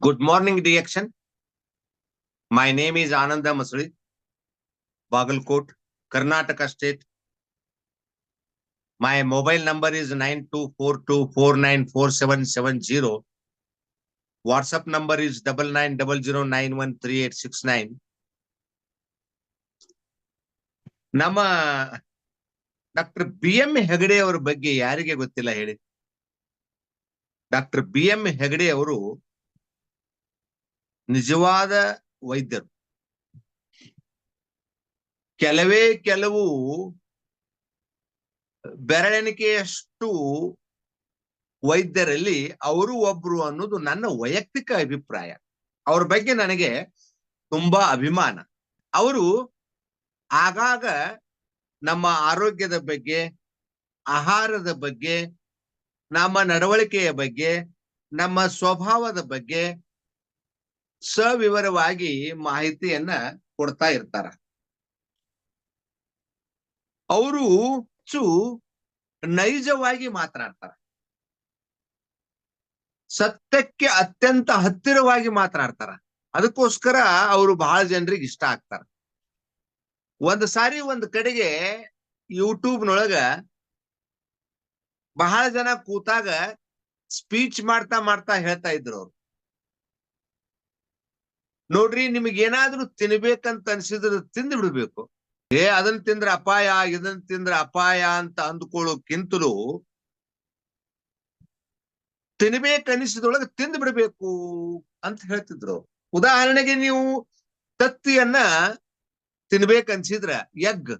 Good morning, Direction. My name is Ananda Masuri, Bagalkot, Karnataka State. My mobile number is nine two four two four nine four seven seven zero. WhatsApp number is double nine double zero nine one three eight six nine. Dr. B.M. M Hegde ಅವರ ಬಗ್ಗೆ ಯಾರಿಗೆ doctor B M Hegde ಅವರು ನಿಜವಾದ ವೈದ್ಯರು. ಕೆಲವೇ ಕೆಲವು ಬೆರಳೆಣಿಕೆಯಷ್ಟು ವೈದ್ಯರಲ್ಲಿ ಅವರು ಒಬ್ರು ಅನ್ನೋದು ನನ್ನ ವೈಯಕ್ತಿಕ ಅಭಿಪ್ರಾಯ. ಅವ್ರ ಬಗ್ಗೆ ನನಗೆ ತುಂಬಾ ಅಭಿಮಾನ. ಅವರು ಆಗಾಗ ನಮ್ಮ ಆರೋಗ್ಯದ ಬಗ್ಗೆ, ಆಹಾರದ ಬಗ್ಗೆ, ನಮ್ಮ ನಡವಳಿಕೆಯ ಬಗ್ಗೆ, ನಮ್ಮ ಸ್ವಭಾವದ ಬಗ್ಗೆ ಸವಿವರವಾಗಿ ಮಾಹಿತಿಯನ್ನ ಕೊಡ್ತಾ ಇರ್ತಾರ. ಅವರು ಹೆಚ್ಚು ನೈಜವಾಗಿ ಮಾತನಾಡ್ತಾರ. ಸತ್ಯಕ್ಕೆ ಅತ್ಯಂತ ಹತ್ತಿರವಾಗಿ ಮಾತನಾಡ್ತಾರ. ಅದಕ್ಕೋಸ್ಕರ ಅವರು ಬಹಳ ಜನರಿಗೆ ಇಷ್ಟ ಆಗ್ತಾರ. ಒಂದ್ ಸಾರಿ ಒಂದ್ ಕಡೆಗೆ ಯೂಟ್ಯೂಬ್ ನೊಳಗ ಬಹಳ ಜನ ಕೂತಾಗ ಸ್ಪೀಚ್ ಮಾಡ್ತಾ ಮಾಡ್ತಾ ಹೇಳ್ತಾ ಇದ್ರು ಅವ್ರು. ನೋಡ್ರಿ ನಿಮ್ಗೆ ಏನಾದ್ರೂ ತಿನ್ಬೇಕಂತ ಅನ್ಸಿದ್ರೆ ತಿಂದು ಬಿಡ್ಬೇಕು. ಏ ಅದನ್ನ ತಿಂದ್ರೆ ಅಪಾಯ ಇದನ್ನ ತಿಂದ್ರೆ ಅಪಾಯ ಅಂತ ಅಂದ್ಕೊಳ್ಳೋಕ್ಕಿಂತಲೂ ತಿನ್ಬೇಕನ್ನಿಸಿದೊಳಗೆ ತಿಂದು ಬಿಡ್ಬೇಕು ಅಂತ ಹೇಳ್ತಿದ್ರು. ಉದಾಹರಣೆಗೆ ನೀವು ತತ್ತಿಯನ್ನ ತಿನ್ಬೇಕನ್ಸಿದ್ರ ಎಗ್.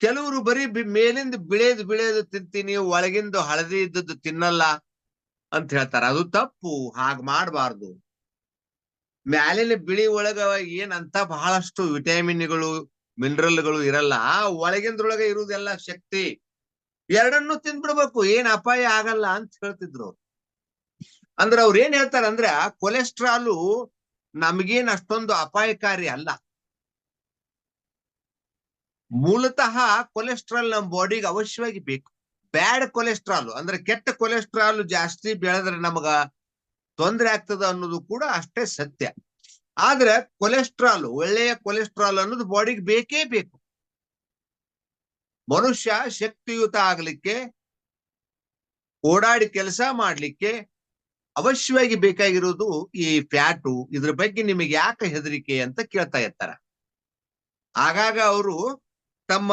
ಕೆಲವರು ಬರೀ ಮೇಲಿಂದ ಬಿಳೇದು ಬಿಳೇದು ತಿಂತೀನಿ, ಒಳಗಿಂದ ಹಳದಿ ಇದ್ದದ್ದು ತಿನ್ನಲ್ಲ ಅಂತ ಹೇಳ್ತಾರ. ಅದು ತಪ್ಪು, ಹಾಗ ಮಾಡಬಾರ್ದು. ಮ್ಯಾಲಿನ ಬಿಳಿ ಒಳಗ ಏನಂತ ಬಹಳಷ್ಟು ವಿಟಮಿನ್ಗಳು, ಮಿನರಲ್ಗಳು ಇರಲ್ಲ. ಒಳಗಿಂದ್ರೊಳಗ ಇರುವುದೆಲ್ಲ ಶಕ್ತಿ. ಎರಡನ್ನೂ ತಿಂದ್ಬಿಡ್ಬೇಕು. ಏನ್ ಅಪಾಯ ಆಗಲ್ಲ ಅಂತ ಹೇಳ್ತಿದ್ರು. ಅಂದ್ರ ಅವ್ರ ಏನ್ ಹೇಳ್ತಾರ ಅಂದ್ರ, ಕೊಲೆಸ್ಟ್ರಾಲು ನಮಗೇನ್ ಅಷ್ಟೊಂದು ಅಪಾಯಕಾರಿ ಅಲ್ಲ. ಮೂಲತಃ ಕೊಲೆಸ್ಟ್ರಾಲ್ ನಮ್ಮ ಬಾಡಿಗೆ ಅವಶ್ಯವಾಗಿ ಬೇಕು. ಬ್ಯಾಡ್ ಕೊಲೆಸ್ಟ್ರಾಲ್ ಅಂದ್ರೆ ಕೆಟ್ಟ ಕೊಲೆಸ್ಟ್ರಾಲ್ ಜಾಸ್ತಿ ಬೆಳೆದ್ರೆ ನಮಗ ತೊಂದರೆ ಆಗ್ತದ ಅನ್ನೋದು ಕೂಡ ಅಷ್ಟೇ ಸತ್ಯ. ಆದ್ರೆ ಕೊಲೆಸ್ಟ್ರಾಲ್, ಒಳ್ಳೆಯ ಕೊಲೆಸ್ಟ್ರಾಲ್ ಅನ್ನೋದು ಬಾಡಿಗೆ ಬೇಕೇ ಬೇಕು. ಮನುಷ್ಯ ಶಕ್ತಿಯುತ ಆಗ್ಲಿಕ್ಕೆ, ಓಡಾಡಿ ಕೆಲಸ ಮಾಡ್ಲಿಕ್ಕೆ ಅವಶ್ಯವಾಗಿ ಬೇಕಾಗಿರೋದು ಈ ಫ್ಯಾಟು, ಇದ್ರ ಬಗ್ಗೆ ನಿಮಗೆ ಯಾಕೆ ಹೆದರಿಕೆ ಅಂತ ಕೇಳ್ತಾ ಇರ್ತಾರ. ಆಗಾಗ ಅವರು ತಮ್ಮ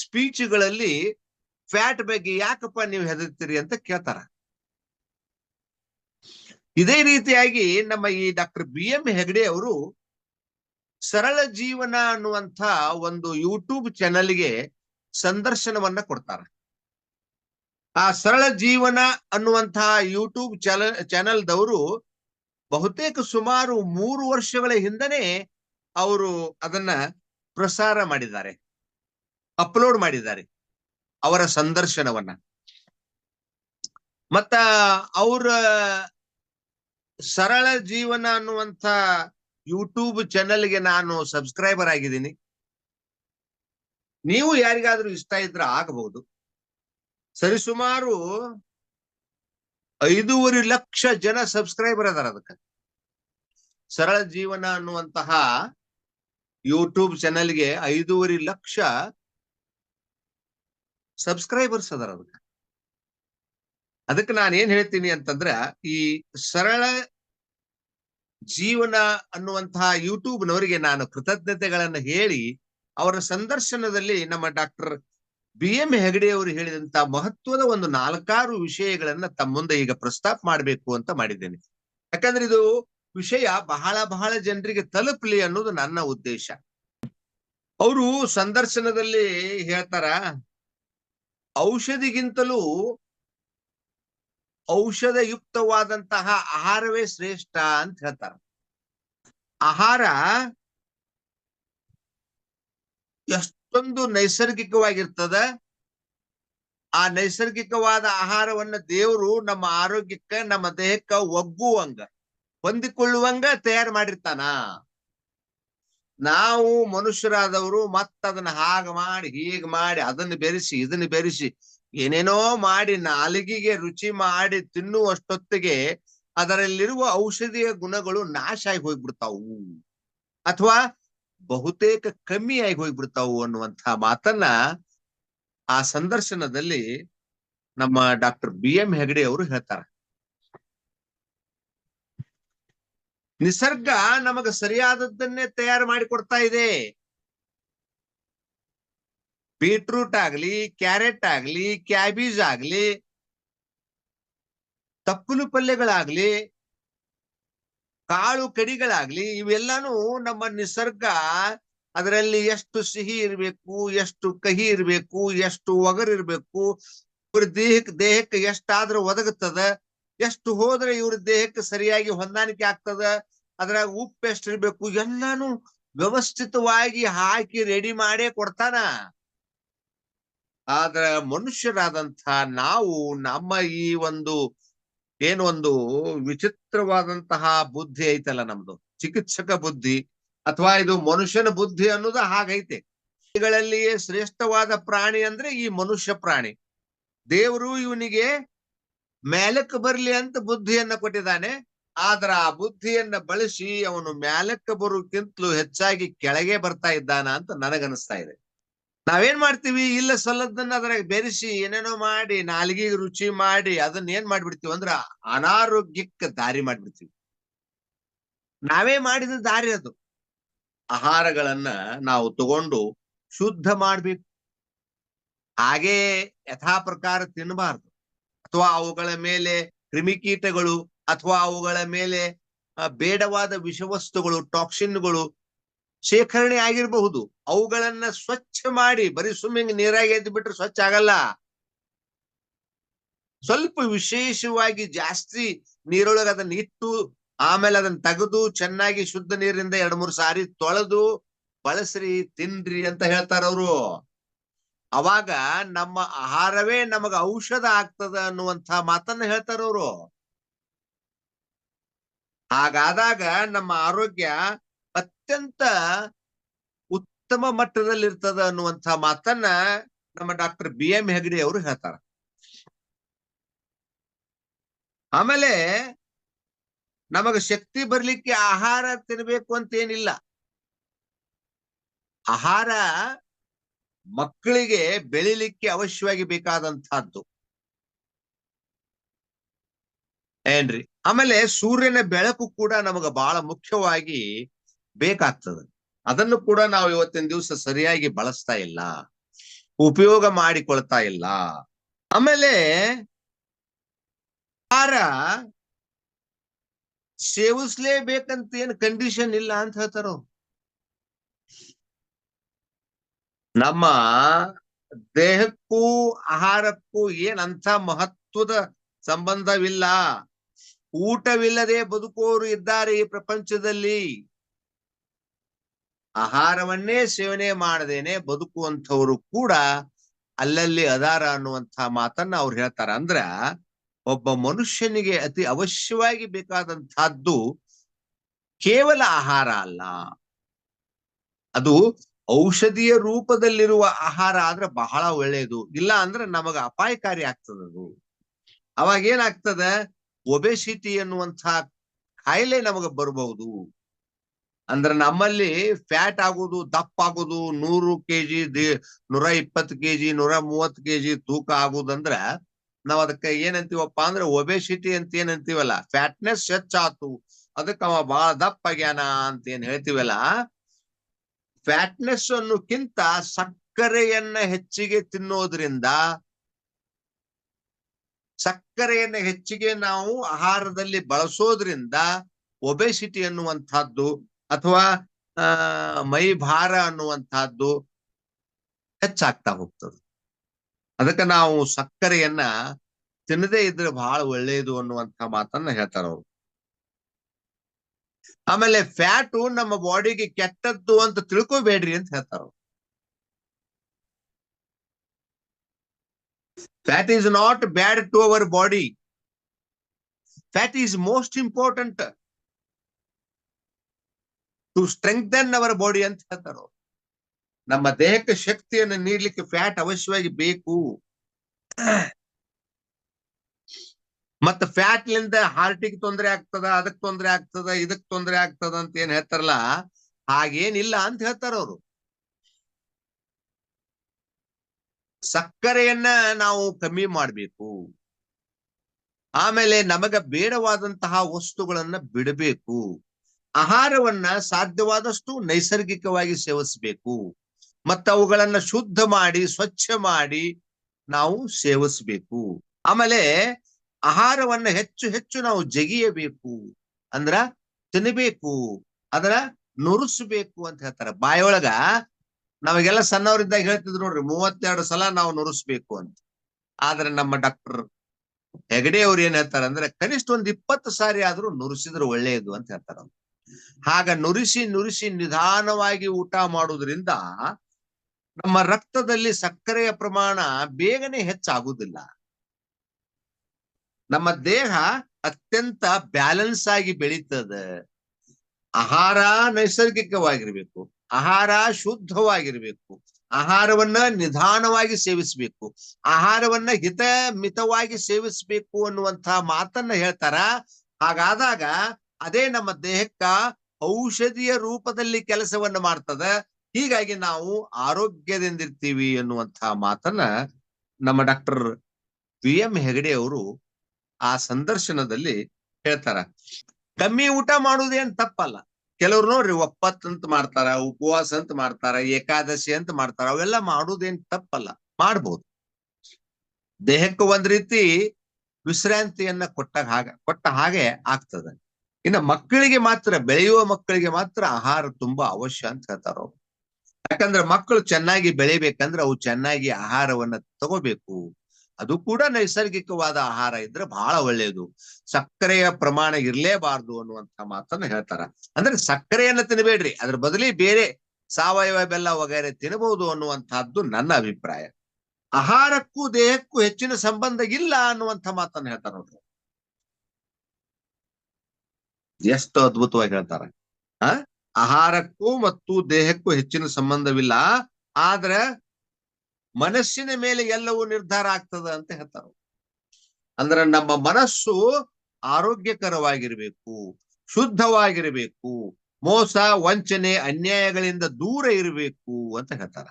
ಸ್ಪೀಚ್ಗಳಲ್ಲಿ ಫ್ಯಾಟ್ ಬಗ್ಗೆ ಯಾಕಪ್ಪ ನೀವು ಹೆದರ್ತೀರಿ ಅಂತ ಕೇಳ್ತಾರ. ಇದೇ ರೀತಿಯಾಗಿ ನಮ್ಮ ಈ ಡಾಕ್ಟರ್ ಬಿ ಎಂ ಹೆಗಡೆ ಅವರು ಸರಳ ಜೀವನ ಅನ್ನುವಂಥ ಒಂದು ಯೂಟ್ಯೂಬ್ ಚಾನಲ್ಗೆ ಸಂದರ್ಶನವನ್ನ ಕೊಡ್ತಾರ. ಆ ಸರಳ ಜೀವನ ಅನ್ನುವಂತಹ ಯೂಟ್ಯೂಬ್ ಚಾನಲ್ ದವರು ಬಹುತೇಕ ಸುಮಾರು ಮೂರು ವರ್ಷಗಳ ಹಿಂದನೆ ಅವರು ಅದನ್ನ ಪ್ರಸಾರ ಮಾಡಿದ್ದಾರೆ, ಅಪ್ಲೋಡ್ ಮಾಡಿದ್ದಾರೆ ಅವರ ಸಂದರ್ಶನವನ್ನ. ಮತ್ತ ಅವರ ಸರಳ ಜೀವನ ಅನ್ನುವಂತ ಯೂಟ್ಯೂಬ್ ಚಾನೆಲ್ಗೆ ನಾನು ಸಬ್ಸ್ಕ್ರೈಬರ್ ಆಗಿದ್ದೀನಿ. ನೀವು ಯಾರಿಗಾದ್ರೂ ಇಷ್ಟ ಇದ್ರೆ ಆಗಬಹುದು ಸರಿಸುಮಾರು ಐದೂವರೆ ಲಕ್ಷ ಜನ ಸಬ್ಸ್ಕ್ರೈಬರ್ ಅದಾರ ಅದಕ್ಕೆ. ಸರಳ ಜೀವನ ಅನ್ನುವಂತಹ ಯೂಟ್ಯೂಬ್ ಚಾನೆಲ್ಗೆ ಐದೂವರೆ ಲಕ್ಷ ಸಬ್ಸ್ಕ್ರೈಬರ್ಸ್ ಅದಾರ ಅದಕ್ಕೆ. ಅದಕ್ಕೆ ನಾನು ಏನ್ ಹೇಳ್ತೀನಿ ಅಂತಂದ್ರ, ಈ ಸರಳ ಜೀವನ ಅನ್ನುವಂತಹ ಯೂಟ್ಯೂಬ್ನವರಿಗೆ ನಾನು ಕೃತಜ್ಞತೆಗಳನ್ನು ಹೇಳಿ, ಅವರ ಸಂದರ್ಶನದಲ್ಲಿ ನಮ್ಮ ಡಾಕ್ಟರ್ ಬಿ ಎಂ ಹೆಗಡೆ ಅವರು ಹೇಳಿದಂತ ಮಹತ್ವದ ಒಂದು ನಾಲ್ಕಾರು ವಿಷಯಗಳನ್ನ ತಮ್ಮ ಮುಂದೆ ಈಗ ಪ್ರಸ್ತಾಪ ಮಾಡಬೇಕು ಅಂತ ಮಾಡಿದ್ದೇನೆ. ಯಾಕಂದ್ರೆ ಇದು ವಿಷಯ ಬಹಳ ಬಹಳ ಜನರಿಗೆ ತಲುಪಲಿ ಅನ್ನೋದು ನನ್ನ ಉದ್ದೇಶ. ಅವರು ಸಂದರ್ಶನದಲ್ಲಿ ಹೇಳ್ತಾರ, ಔಷಧಿಗಿಂತಲೂ ಔಷಧಯುಕ್ತವಾದಂತಹ ಆಹಾರವೇ ಶ್ರೇಷ್ಠ ಅಂತ ಹೇಳ್ತಾರ. ಆಹಾರ ಎಷ್ಟೊಂದು ನೈಸರ್ಗಿಕವಾಗಿರ್ತದ. ಆ ನೈಸರ್ಗಿಕವಾದ ಆಹಾರವನ್ನ ದೇವರು ನಮ್ಮ ಆರೋಗ್ಯಕ್ಕ, ನಮ್ಮ ದೇಹಕ್ಕ ಒಗ್ಗುವಂಗ, ಹೊಂದಿಕೊಳ್ಳುವಂಗ ತಯಾರು ಮಾಡಿರ್ತಾನ. ನಾವು ಮನುಷ್ಯರಾದವರು ಮತ್ತದನ್ನ ಹಾಗ ಮಾಡಿ, ಹೀಗ ಮಾಡಿ, ಅದನ್ನ ಬೆರೆಸಿ, ಇದನ್ನ ಬೆರೆಸಿ ಏನೇನೋ ಮಾಡಿ ನಾಲಿಗೆಗೆ ರುಚಿ ಮಾಡಿ ತಿನ್ನುವಷ್ಟೊತ್ತಿಗೆ ಅದರಲ್ಲಿರುವ ಔಷಧಿಯ ಗುಣಗಳು ನಾಶ ಆಗಿ ಹೋಗ್ಬಿಡ್ತಾವು. ಅಥವಾ ಬಹುತೇಕ ಕಮ್ಮಿ ಆಗಿ ಹೋಗ್ಬಿಡ್ತಾವು ಅನ್ನುವಂತಹ ಮಾತನ್ನ ಆ ಸಂದರ್ಶನದಲ್ಲಿ ನಮ್ಮ ಡಾಕ್ಟರ್ ಬಿ ಎಂ ಹೆಗಡೆ ಅವರು ಹೇಳ್ತಾರ. ನಿಸರ್ಗ ನಮಗ ಸರಿಯಾದದ್ದನ್ನೇ ತಯಾರು ಮಾಡಿ ಕೊಡ್ತಾ ಇದೆ. ಬೀಟ್ರೂಟ್ ಆಗ್ಲಿ, ಕ್ಯಾರೆಟ್ ಆಗ್ಲಿ, ಕ್ಯಾಬೇಜ್ ಆಗ್ಲಿ, ತಪ್ಪಲು ಪಲ್ಯಗಳಾಗ್ಲಿ, ಕಾಳು ಕಡಿಗಳಾಗ್ಲಿ, ಇವೆಲ್ಲಾನು ನಮ್ಮ ನಿಸರ್ಗ ಅದರಲ್ಲಿ ಎಷ್ಟು ಸಿಹಿ ಇರಬೇಕು, ಎಷ್ಟು ಕಹಿ ಇರಬೇಕು, ಎಷ್ಟು ಒಗರ್ ಇರ್ಬೇಕು, ಇವ್ರ ದೇಹಕ್ಕೆ ದೇಹಕ್ಕೆ ಎಷ್ಟಾದ್ರೂ ಒದಗುತ್ತದ, ಎಷ್ಟು ಹೋದ್ರೆ ಇವ್ರ ದೇಹಕ್ಕೆ ಸರಿಯಾಗಿ ಹೊಂದಾಣಿಕೆ ಆಗ್ತದ, ಅದ್ರಾಗ ಉಪ್ಪು ಎಷ್ಟಿರ್ಬೇಕು ಎಲ್ಲಾನು ವ್ಯವಸ್ಥಿತವಾಗಿ ಹಾಕಿ ರೆಡಿ ಮಾಡೇ ಕೊಡ್ತಾನ. ಆದ್ರ ಮನುಷ್ಯರಾದಂಥ ನಾವು ನಮ್ಮ ಈ ಒಂದು ಏನು ಒಂದು ವಿಚಿತ್ರವಾದಂತಹ ಬುದ್ಧಿ ಐತಲ್ಲ ನಮ್ದು, ಚಿಕಿತ್ಸಕ ಬುದ್ಧಿ ಅಥವಾ ಇದು ಮನುಷ್ಯನ ಬುದ್ಧಿ ಅನ್ನೋದು ಹಾಗೈತೆ. ಇವುಗಳಲ್ಲಿಯೇ ಶ್ರೇಷ್ಠವಾದ ಪ್ರಾಣಿ ಅಂದ್ರೆ ಈ ಮನುಷ್ಯ ಪ್ರಾಣಿ. ದೇವರು ಇವನಿಗೆ ಮೇಲಕ್ಕೆ ಬರ್ಲಿ ಅಂತ ಬುದ್ಧಿಯನ್ನ ಕೊಟ್ಟಿದ್ದಾನೆ. ಆದ್ರ ಆ ಬುದ್ಧಿಯನ್ನ ಬಳಸಿ ಅವನು ಮ್ಯಾಲಕ್ಕೆ ಬರೋಕ್ಕಿಂತಲೂ ಹೆಚ್ಚಾಗಿ ಕೆಳಗೆ ಬರ್ತಾ ಇದ್ದಾನ ಅಂತ ನನಗನ್ನಿಸ್ತಾ ಇದೆ. ನಾವೇನ್ ಮಾಡ್ತೀವಿ? ಇಲ್ಲ ಸಲ್ಲದನ್ನ ಅದ್ರಾಗ ಬೆರೆಸಿ ಏನೇನೋ ಮಾಡಿ, ನಾಲಿಗೆಗೆ ರುಚಿ ಮಾಡಿ ಅದನ್ನ ಏನ್ ಮಾಡ್ಬಿಡ್ತೀವಿ ಅಂದ್ರ ಅನಾರೋಗ್ಯಕ್ಕೆ ದಾರಿ ಮಾಡ್ಬಿಡ್ತೀವಿ. ನಾವೇ ಮಾಡಿದ ದಾರಿ ಅದು. ಆಹಾರಗಳನ್ನ ನಾವು ತಗೊಂಡು ಶುದ್ಧ ಮಾಡ್ಬೇಕು. ಹಾಗೇ ಯಥಾ ಪ್ರಕಾರ ತಿನ್ನಬಾರ್ದು ಅಥವಾ ಅವುಗಳ ಮೇಲೆ ಕ್ರಿಮಿಕೀಟಗಳು ಅಥವಾ ಅವುಗಳ ಮೇಲೆ ಬೇಡವಾದ ವಿಷವಸ್ತುಗಳು, ಟಾಕ್ಸಿನ್ಗಳು ಶೇಖರಣೆ ಆಗಿರಬಹುದು. ಅವುಗಳನ್ನ ಸ್ವಚ್ಛ ಮಾಡಿ, ಬರೀ ಸುಮ್ಮಿಂಗ್ ನೀರಾಗಿ ಎದ್ದು ಬಿಟ್ರೆ ಸ್ವಚ್ಛ ಆಗಲ್ಲ. ಸ್ವಲ್ಪ ವಿಶೇಷವಾಗಿ ಜಾಸ್ತಿ ನೀರೊಳಗೆ ಅದನ್ನ ಇಟ್ಟು, ಆಮೇಲೆ ಅದನ್ನ ತೆಗೆದು, ಚೆನ್ನಾಗಿ ಶುದ್ಧ ನೀರಿನಿಂದ ಎರಡ್ ಮೂರು ಸಾರಿ ತೊಳೆದು, ಬಳಸ್ರಿ, ತಿನ್ರಿ ಅಂತ ಹೇಳ್ತಾರ ಅವರು. ಅವಾಗ ನಮ್ಮ ಆಹಾರವೇ ನಮಗ ಔಷಧ ಆಗ್ತದ ಅನ್ನುವಂತ ಮಾತನ್ನ ಹೇಳ್ತಾರ ಅವರು. ಹಾಗಾದಾಗ ನಮ್ಮ ಆರೋಗ್ಯ ಅತ್ಯಂತ ಉತ್ತಮ ಮಟ್ಟದಲ್ಲಿರ್ತದ ಅನ್ನುವಂತ ಮಾತನ್ನ ನಮ್ಮ ಡಾಕ್ಟರ್ ಬಿ ಎಂ ಹೆಗಡೆ ಅವರು ಹೇಳ್ತಾರ. ಆಮೇಲೆ ನಮಗ ಶಕ್ತಿ ಬರ್ಲಿಕ್ಕೆ ಆಹಾರ ತಿನ್ಬೇಕು ಅಂತ ಏನಿಲ್ಲ. ಆಹಾರ ಮಕ್ಕಳಿಗೆ ಬೆಳಿಲಿಕ್ಕೆ ಅವಶ್ಯವಾಗಿ ಬೇಕಾದಂತಹದ್ದು ಏನ್ರಿ? ಆಮೇಲೆ ಸೂರ್ಯನ ಬೆಳಕು ಕೂಡ ನಮಗ ಬಹಳ ಮುಖ್ಯವಾಗಿ ಬೇಕಾಗ್ತದೆ. ಅದನ್ನು ಕೂಡ ನಾವು ಇವತ್ತಿನ ದಿವಸ ಸರಿಯಾಗಿ ಬಳಸ್ತಾ ಇಲ್ಲ. ಉಪಯೋಗ ಮಾಡಿಕೊಳ್ತಾ ಇಲ್ಲ. ಆಮೇಲೆ ಆಹಾರ ಸೇವಿಸ್ಲೇಬೇಕಂತ ಏನ್ ಕಂಡೀಷನ್ ಇಲ್ಲ ಅಂತ ಹೇಳ್ತಾರ? ನಮ್ಮ ದೇಹಕ್ಕೂ ಆಹಾರಕ್ಕೂ ಏನಂತ ಮಹತ್ವದ ಸಂಬಂಧವಿಲ್ಲ. ಊಟವಿಲ್ಲದೆ ಬದುಕೋರು ಇದ್ದಾರೆ ಈ ಪ್ರಪಂಚದಲ್ಲಿ. ಆಹಾರವನ್ನೇ ಸೇವನೆ ಮಾಡದೇನೆ ಬದುಕುವಂಥವರು ಕೂಡ ಅಲ್ಲಲ್ಲಿ ಅದಾರ ಅನ್ನುವಂಥ ಮಾತನ್ನ ಅವ್ರು ಹೇಳ್ತಾರ. ಅಂದ್ರ ಒಬ್ಬ ಮನುಷ್ಯನಿಗೆ ಅತಿ ಅವಶ್ಯವಾಗಿ ಬೇಕಾದಂತಹದ್ದು ಕೇವಲ ಆಹಾರ ಅಲ್ಲ. ಅದು ಔಷಧಿಯ ರೂಪದಲ್ಲಿರುವ ಆಹಾರ ಆದ್ರೆ ಬಹಳ ಒಳ್ಳೆಯದು. ಇಲ್ಲ ಅಂದ್ರೆ ನಮಗ ಅಪಾಯಕಾರಿ ಆಗ್ತದದು ಅವಾಗ ಏನಾಗ್ತದ? ಒಬೆಸಿಟಿ ಅನ್ನುವಂಥ ಕಾಯಿಲೆ ನಮಗ ಬರಬಹುದು ಅಂದ್ರೆ ನಮ್ಮಲ್ಲಿ ಫ್ಯಾಟ್ ಆಗೋದು, ದಪ್ಪ ಆಗೋದು, ನೂರು ಕೆಜಿ ನೂರ ಇಪ್ಪತ್ತು ಕೆಜಿ, ನೂರ ಮೂವತ್ತು ಕೆಜಿ ತೂಕ ಆಗುದಂದ್ರ ನಾವ್ ಅದಕ್ಕೆ ಏನಂತೀವಪ್ಪ ಅಂದ್ರೆ ಒಬೆಸಿಟಿ ಅಂತ ಏನಂತೀವಲ್ಲ, ಫ್ಯಾಟ್ನೆಸ್ ಹೆಚ್ಚಾತು, ಅದಕ್ಕೆ ಅವ ಬಹಳ ದಪ್ಪ ಆಗ್ಯಾನ ಅಂತ ಏನ್ ಹೇಳ್ತೀವಲ್ಲ ಫ್ಯಾಟ್ನೆಸ್ ಅನ್ನೋಕ್ಕಿಂತ ಸಕ್ಕರೆಯನ್ನ ಹೆಚ್ಚಿಗೆ ತಿನ್ನೋದ್ರಿಂದ ಸಕ್ಕರೆಯನ್ನ ಹೆಚ್ಚಿಗೆ ನಾವು ಆಹಾರದಲ್ಲಿ ಬಳಸೋದ್ರಿಂದ ಒಬೆಸಿಟಿ ಅನ್ನುವಂಥದ್ದು ಅಥವಾ ಆ ಮೈ ಭಾರ ಅನ್ನುವಂಥದ್ದು ಹೆಚ್ಚಾಗ್ತಾ ಹೋಗ್ತದೆ. ಅದಕ್ಕೆ ನಾವು ಸಕ್ಕರೆಯನ್ನ ತಿನ್ನದೇ ಇದ್ರೆ ಬಹಳ ಒಳ್ಳೆಯದು ಅನ್ನುವಂಥ ಮಾತನ್ನ ಹೇಳ್ತಾರ ಅವರು. ಆಮೇಲೆ ಫ್ಯಾಟು ನಮ್ಮ ಬಾಡಿಗೆ ಕೆಟ್ಟದ್ದು ಅಂತ ತಿಳ್ಕೊಬೇಡ್ರಿ ಅಂತ ಹೇಳ್ತಾರ ಅವ್ರು. Fat is not bad to our body fat is most important to strengthen our body ಅಂತ ಹೇಳ್ತಾರ. ನಮ್ಮ ದೇಹಕ್ಕೆ ಶಕ್ತಿಯನ್ನು ನೀಡ್ಲಿಕ್ಕೆ ಫ್ಯಾಟ್ ಅವಶ್ಯವಾಗಿ ಬೇಕು. ಮತ್ತ ಫ್ಯಾಟ್ ಲಿಂದ ಹಾರ್ಟಿಗೆ ತೊಂದರೆ ಆಗ್ತದ ಅದಕ್ ತೊಂದರೆ ಆಗ್ತದ ಇದಕ್ ತೊಂದರೆ ಆಗ್ತದ ಅಂತ ಏನ್ ಹೇಳ್ತಾರಲ್ಲ, ಹಾಗೇನಿಲ್ಲ ಅಂತ ಹೇಳ್ತಾರ ಅವರು. ಸಕ್ಕರೆಯನ್ನ ನಾವು ಕಮ್ಮಿ ಮಾಡ್ಬೇಕು. ಆಮೇಲೆ ನಮಗ ಬೇಡವಾದಂತಹ ವಸ್ತುಗಳನ್ನ ಬಿಡಬೇಕು. ಆಹಾರವನ್ನ ಸಾಧ್ಯವಾದಷ್ಟು ನೈಸರ್ಗಿಕವಾಗಿ ಸೇವಿಸಬೇಕು. ಮತ್ತ ಅವುಗಳನ್ನ ಶುದ್ಧ ಮಾಡಿ, ಸ್ವಚ್ಛ ಮಾಡಿ ನಾವು ಸೇವಿಸಬೇಕು. ಆಮೇಲೆ ಆಹಾರವನ್ನ ಹೆಚ್ಚು ಹೆಚ್ಚು ನಾವು ಜಗಿಯಬೇಕು. ಅಂದ್ರ ತಿನ್ನಬೇಕು ಅದರ ನುರಿಸ್ಬೇಕು ಅಂತ ಹೇಳ್ತಾರೆ. ಬಾಯೊಳಗ ನಮಗೆಲ್ಲ ಸಣ್ಣವರಿದ್ದಾಗ ಹೇಳ್ತಿದ್ರು ನೋಡ್ರಿ, ಮೂವತ್ತೆರಡು ಸಲ ನಾವು ನುರಿಸ್ಬೇಕು ಅಂತ. ಆದ್ರೆ ನಮ್ಮ ಡಾಕ್ಟರ್ ಹೆಗಡೆ ಅವ್ರು ಏನ್ ಹೇಳ್ತಾರೆ ಅಂದ್ರೆ ಕನಿಷ್ಠ ಒಂದ್ ಇಪ್ಪತ್ತು ಸಾರಿ ಆದ್ರೂ ನುರಿಸಿದ್ರೆ ಒಳ್ಳೆಯದು ಅಂತ ಹೇಳ್ತಾರ ಅವ್ರು. ಹಾಗ ನುರಿಸಿ ನುರಿಸಿ ನಿಧಾನವಾಗಿ ಊಟ ಮಾಡುವುದರಿಂದ ನಮ್ಮ ರಕ್ತದಲ್ಲಿ ಸಕ್ಕರೆಯ ಪ್ರಮಾಣ ಬೇಗನೆ ಹೆಚ್ಚಾಗುವುದಿಲ್ಲ. ನಮ್ಮ ದೇಹ ಅತ್ಯಂತ ಬ್ಯಾಲೆನ್ಸ್ ಆಗಿ ಬೆಳೀತದೆ. ಆಹಾರ ನೈಸರ್ಗಿಕವಾಗಿರ್ಬೇಕು, ಆಹಾರ ಶುದ್ಧವಾಗಿರ್ಬೇಕು, ಆಹಾರವನ್ನ ನಿಧಾನವಾಗಿ ಸೇವಿಸಬೇಕು, ಆಹಾರವನ್ನ ಹಿತ ಮಿತವಾಗಿ ಸೇವಿಸಬೇಕು ಅನ್ನುವಂತಹ ಮಾತನ್ನ ಹೇಳ್ತಾರ? ಹಾಗಾದಾಗ ಅದೇ ನಮ್ಮ ದೇಹಕ್ಕ ಔಷಧಿಯ ರೂಪದಲ್ಲಿ ಕೆಲಸವನ್ನ ಮಾಡ್ತದ. ಹೀಗಾಗಿ ನಾವು ಆರೋಗ್ಯದಿಂದಿರ್ತೀವಿ ಅನ್ನುವಂತ ಮಾತನ್ನ ನಮ್ಮ ಡಾಕ್ಟರ್ ವಿ ಎಂ ಹೆಗಡೆ ಅವರು ಆ ಸಂದರ್ಶನದಲ್ಲಿ ಹೇಳ್ತಾರ. ಕಮ್ಮಿ ಊಟ ಮಾಡುವುದೇನ್ ತಪ್ಪಲ್ಲ. ಕೆಲವ್ರು ನೋಡ್ರಿ ಒಪ್ಪತ್ ಅಂತ ಮಾಡ್ತಾರ, ಉಪವಾಸ ಅಂತ ಮಾಡ್ತಾರ, ಏಕಾದಶಿ ಅಂತ ಮಾಡ್ತಾರ, ಅವೆಲ್ಲ ಮಾಡುವುದೇನ್ ತಪ್ಪಲ್ಲ. ಮಾಡ್ಬೋದು. ದೇಹಕ್ಕೆ ಒಂದ್ ರೀತಿ ವಿಶ್ರಾಂತಿಯನ್ನ ಕೊಟ್ಟ ಹಾಗೆ ಕೊಟ್ಟ ಹಾಗೆ ಆಗ್ತದೆ. ಇನ್ನು ಮಕ್ಕಳಿಗೆ ಮಾತ್ರ, ಬೆಳೆಯುವ ಮಕ್ಕಳಿಗೆ ಮಾತ್ರ ಆಹಾರ ತುಂಬಾ ಅವಶ್ಯ ಅಂತ ಹೇಳ್ತಾರ ಯಾಕಂದ್ರೆ ಮಕ್ಕಳು ಚೆನ್ನಾಗಿ ಬೆಳಿಬೇಕಂದ್ರೆ ಅವು ಚೆನ್ನಾಗಿ ಆಹಾರವನ್ನ ತಗೋಬೇಕು. ಅದು ಕೂಡ ನೈಸರ್ಗಿಕವಾದ ಆಹಾರ ಇದ್ರೆ ಬಹಳ ಒಳ್ಳೆಯದು ಸಕ್ಕರೆಯ ಪ್ರಮಾಣ ಇರ್ಲೇಬಾರ್ದು ಅನ್ನುವಂತ ಮಾತನ್ನ ಹೇಳ್ತಾರ. ಅಂದ್ರೆ ಸಕ್ಕರೆಯನ್ನ ತಿನ್ನಬೇಡ್ರಿ ಅದ್ರ ಬದಲಿ ಬೇರೆ ಸಾವಯವ ಬೆಲ್ಲ ವಗೈರೆ ತಿನ್ನಬಹುದು ಅನ್ನುವಂತಹದ್ದು ನನ್ನ ಅಭಿಪ್ರಾಯ. ಆಹಾರಕ್ಕೂ ದೇಹಕ್ಕೂ ಹೆಚ್ಚಿನ ಸಂಬಂಧ ಇಲ್ಲ ಅನ್ನುವಂಥ ಮಾತನ್ನ ಹೇಳ್ತಾರ ನೋಡ್ರಿ. ಎಷ್ಟು ಅದ್ಭುತವಾಗಿ ಹೇಳ್ತಾರೆ ಆ? ಆಹಾರಕ್ಕೂ ಮತ್ತು ದೇಹಕ್ಕೂ ಹೆಚ್ಚಿನ ಸಂಬಂಧವಿಲ್ಲ. ಆದ್ರೆ ಮನಸ್ಸಿನ ಮೇಲೆ ಎಲ್ಲವೂ ನಿರ್ಧಾರ ಆಗ್ತದ ಅಂತ ಹೇಳ್ತಾರ. ಅಂದ್ರೆ ನಮ್ಮ ಮನಸ್ಸು ಆರೋಗ್ಯಕರವಾಗಿರ್ಬೇಕು, ಶುದ್ಧವಾಗಿರ್ಬೇಕು, ಮೋಸ, ವಂಚನೆ, ಅನ್ಯಾಯಗಳಿಂದ ದೂರ ಇರಬೇಕು ಅಂತ ಹೇಳ್ತಾರ.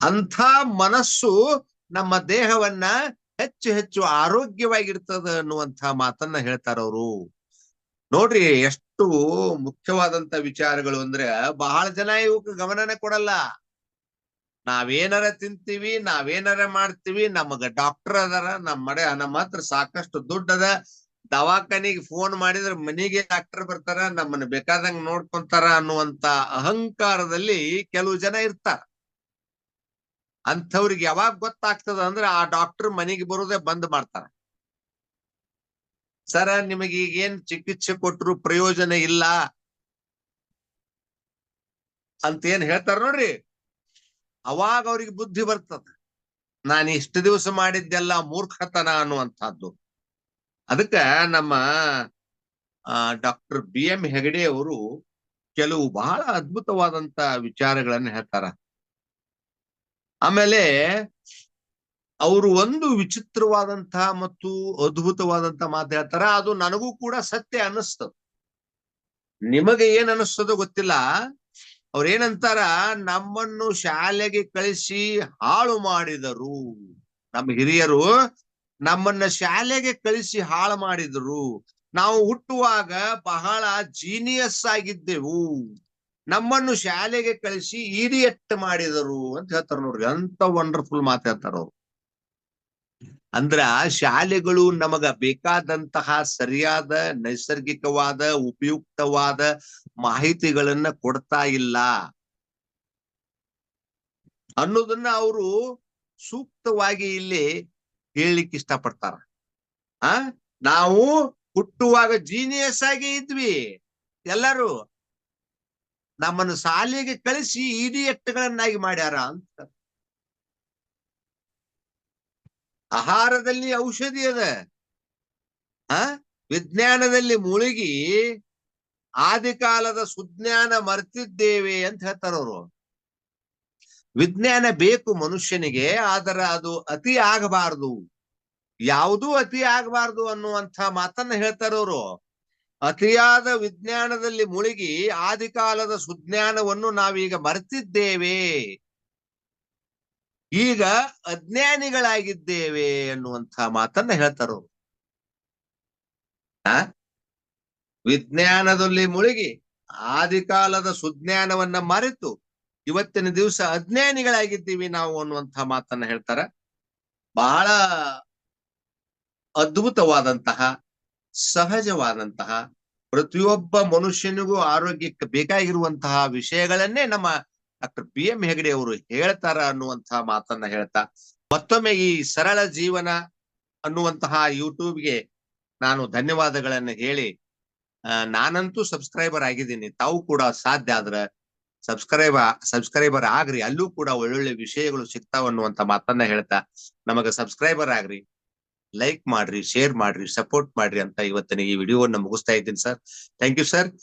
ಅಂಥ ಮನಸ್ಸು ನಮ್ಮ ದೇಹವನ್ನ ಹೆಚ್ಚು ಹೆಚ್ಚು ಆರೋಗ್ಯವಾಗಿರ್ತದ ಅನ್ನುವಂಥ ಮಾತನ್ನ ಹೇಳ್ತಾರ ಅವರು. ನೋಡ್ರಿ ಎಷ್ಟು ಮುಖ್ಯವಾದಂತ ವಿಚಾರಗಳು ಅಂದ್ರೆ ಬಹಳ ಜನ ಇವಕ್ಕೆ ಗಮನನೇ ಕೊಡಲ್ಲ. ನಾವೇನಾರ ತಿಂತೀವಿ, ನಾವೇನಾರ ಮಾಡ್ತೀವಿ, ನಮಗ ಡಾಕ್ಟರ್ ಅದಾರ ನಮ್ಮ ನಮ್ಮ ಹತ್ರ ಸಾಕಷ್ಟು ದುಡ್ಡದ ದವಾಖಾನಿಗೆ ಫೋನ್ ಮಾಡಿದ್ರೆ ಮನೆಗೆ ಡಾಕ್ಟರ್ ಬರ್ತಾರ, ನಮ್ಮನ್ನ ಬೇಕಾದಂಗ ನೋಡ್ಕೊಂತಾರ ಅನ್ನುವಂತ ಅಹಂಕಾರದಲ್ಲಿ ಕೆಲವು ಜನ ಇರ್ತಾರ. ಅಂಥವ್ರಿಗೆ ಯಾವಾಗ ಗೊತ್ತಾಗ್ತದ ಅಂದ್ರೆ ಆ ಡಾಕ್ಟರ್ ಮನೆಗೆ ಬರೋದೇ ಬಂದ್ ಮಾಡ್ತಾರ. ಸರ, ನಿಮಗೆ ಈಗೇನ್ ಚಿಕಿತ್ಸೆ ಕೊಟ್ಟರು ಪ್ರಯೋಜನ ಇಲ್ಲ? ಅಂತ ಏನ್ ಹೇಳ್ತಾರ ನೋಡ್ರಿ. ಅವಾಗ ಅವ್ರಿಗೆ ಬುದ್ಧಿ ಬರ್ತದ. ನಾನು ಇಷ್ಟು ದಿವಸ ಮಾಡಿದ್ದೆಲ್ಲ ಮೂರ್ಖತನ ಅನ್ನುವಂಥದ್ದು ಅದಕ್ಕ ನಮ್ಮ ಡಾಕ್ಟರ್ ಬಿ ಎಂ ಹೆಗಡೆ ಅವರು ಕೆಲವು ಬಹಳ ಅದ್ಭುತವಾದಂತ ವಿಚಾರಗಳನ್ನ ಹೇಳ್ತಾರ. ಆಮೇಲೆ ಅವರು ಒಂದು ವಿಚಿತ್ರವಾದಂತಹ ಮತ್ತು ಅದ್ಭುತವಾದಂತ ಮಾತು ಹೇಳ್ತಾರ. ಅದು ನನಗೂ ಕೂಡ ಸತ್ಯ ಅನ್ನಿಸ್ತದ ನಿಮಗೆ ಏನ್ ಅನ್ನಿಸ್ತದೋ ಗೊತ್ತಿಲ್ಲ. ಅವ್ರ ಏನಂತಾರ, ನಮ್ಮನ್ನು ಶಾಲೆಗೆ ಕಳಿಸಿ ಹಾಳು ಮಾಡಿದರು. ನಮ್ಮ ಹಿರಿಯರು ನಮ್ಮನ್ನ ಶಾಲೆಗೆ ಕಳಿಸಿ ಹಾಳು ಮಾಡಿದರು. ನಾವು ಹುಟ್ಟುವಾಗ ಬಹಳ ಜೀನಿಯಸ್ ಆಗಿದ್ದೆವು. ನಮ್ಮನ್ನು ಶಾಲೆಗೆ ಕಳಿಸಿ ಇಡಿಯಟ್ ಮಾಡಿದರು ಅಂತ ಹೇಳ್ತಾರ ನೋಡ್ರಿ. ಅಂತ ವಂಡರ್ಫುಲ್ ಮಾತು ಹೇಳ್ತಾರ ಅವ್ರು. ಅಂದ್ರ ಶಾಲೆಗಳು ನಮಗ ಬೇಕಾದಂತಹ ಸರಿಯಾದ, ನೈಸರ್ಗಿಕವಾದ, ಉಪಯುಕ್ತವಾದ ಮಾಹಿತಿಗಳನ್ನ ಕೊಡ್ತಾ ಇಲ್ಲ. ಅನ್ನೋದನ್ನ ಅವರು ಸೂಕ್ತವಾಗಿ ಇಲ್ಲಿ ಹೇಳಲಿಕ್ಕೆ ಇಷ್ಟಪಡ್ತಾರ. ಆ? ನಾವು ಹುಟ್ಟುವಾಗ ಜೀನಿಯಸ್ ಆಗಿ ಇದ್ವಿ. ಎಲ್ಲರೂ ನಮ್ಮನ್ನು ಶಾಲೆಗೆ ಕಳಿಸಿ ಇಡಿಯಟ್ಟುಗಳನ್ನಾಗಿ ಮಾಡ್ಯಾರ ಅಂತ. ಆಹಾರದಲ್ಲಿ ಔಷಧಿ ಅದ. ವಿಜ್ಞಾನದಲ್ಲಿ ಮುಳುಗಿ ಆದಿಕಾಲದ ಸುಜ್ಞಾನ ಮರ್ತಿದ್ದೇವೆ ಅಂತ ಹೇಳ್ತಾರ ಅವರು. ವಿಜ್ಞಾನ ಬೇಕು ಮನುಷ್ಯನಿಗೆ, ಆದರೆ ಅದು ಅತಿ ಆಗಬಾರದು. ಯಾವುದೂ ಅತಿ ಆಗಬಾರದು ಅನ್ನುವಂಥ ಮಾತನ್ನ ಹೇಳ್ತಾರೆ ಅವರು. ಅತಿಯಾದ ವಿಜ್ಞಾನದಲ್ಲಿ ಮುಳುಗಿ ಆದಿಕಾಲದ ಸುಜ್ಞಾನವನ್ನು ನಾವೀಗ ಮರೆತಿದ್ದೇವೆ. ಈಗ ಅಜ್ಞಾನಿಗಳಾಗಿದ್ದೇವೆ ಅನ್ನುವಂತಹ ಮಾತನ್ನ ಹೇಳ್ತಾರ ಆ? ವಿಜ್ಞಾನದಲ್ಲಿ ಮುಳುಗಿ ಆದಿಕಾಲದ ಸುಜ್ಞಾನವನ್ನ ಮರೆತು ಇವತ್ತಿನ ದಿವಸ ಅಜ್ಞಾನಿಗಳಾಗಿದ್ದೀವಿ ನಾವು ಅನ್ನುವಂತಹ ಮಾತನ್ನ ಹೇಳ್ತಾರ. ಬಹಳ ಅದ್ಭುತವಾದಂತಹ, ಸಹಜವಾದಂತಹ ಪ್ರತಿಯೊಬ್ಬ ಮನುಷ್ಯನಿಗೂ ಆರೋಗ್ಯಕ್ಕೆ ಬೇಕಾಗಿರುವಂತಹ ವಿಷಯಗಳನ್ನೇ ನಮ್ಮ ಡಾಕ್ಟರ್ ಬಿ ಎಂ ಹೆಗಡೆ ಅವರು ಹೇಳ್ತಾರ ಅನ್ನುವಂತಹ ಮಾತನ್ನ ಹೇಳ್ತಾ, ಮತ್ತೊಮ್ಮೆ ಈ ಸರಳ ಜೀವನ ಅನ್ನುವಂತಹ ಯೂಟ್ಯೂಬ್ಗೆ ನಾನು ಧನ್ಯವಾದಗಳನ್ನು ಹೇಳಿ ನಾನಂತೂ ಸಬ್ಸ್ಕ್ರೈಬರ್ ಆಗಿದ್ದೀನಿ, ತಾವು ಕೂಡ ಸಾಧ್ಯ ಆದ್ರ ಸಬ್ಸ್ಕ್ರೈಬ್, ಸಬ್ಸ್ಕ್ರೈಬರ್ ಆಗ್ರಿ, ಅಲ್ಲೂ ಕೂಡ ಒಳ್ಳೊಳ್ಳೆ ವಿಷಯಗಳು ಸಿಗ್ತಾವ ಅನ್ನುವಂತ ಮಾತನ್ನ ಹೇಳ್ತಾ, ನಮಗ ಸಬ್ಸ್ಕ್ರೈಬರ್ ಆಗ್ರಿ. ಲೈಕ್ ಮಾಡ್ರಿ ಶೇರ್ ಮಾಡ್ರಿ ಸಪೋರ್ಟ್ ಮಾಡ್ರಿ ಅಂತ ಇವತ್ತಿನ ಈ ವಿಡಿಯೋವನ್ನು ಮುಗಿಸ್ತಾ ಇದ್ದೀನಿ ಸರ್ ಥ್ಯಾಂಕ್ ಯು ಸರ್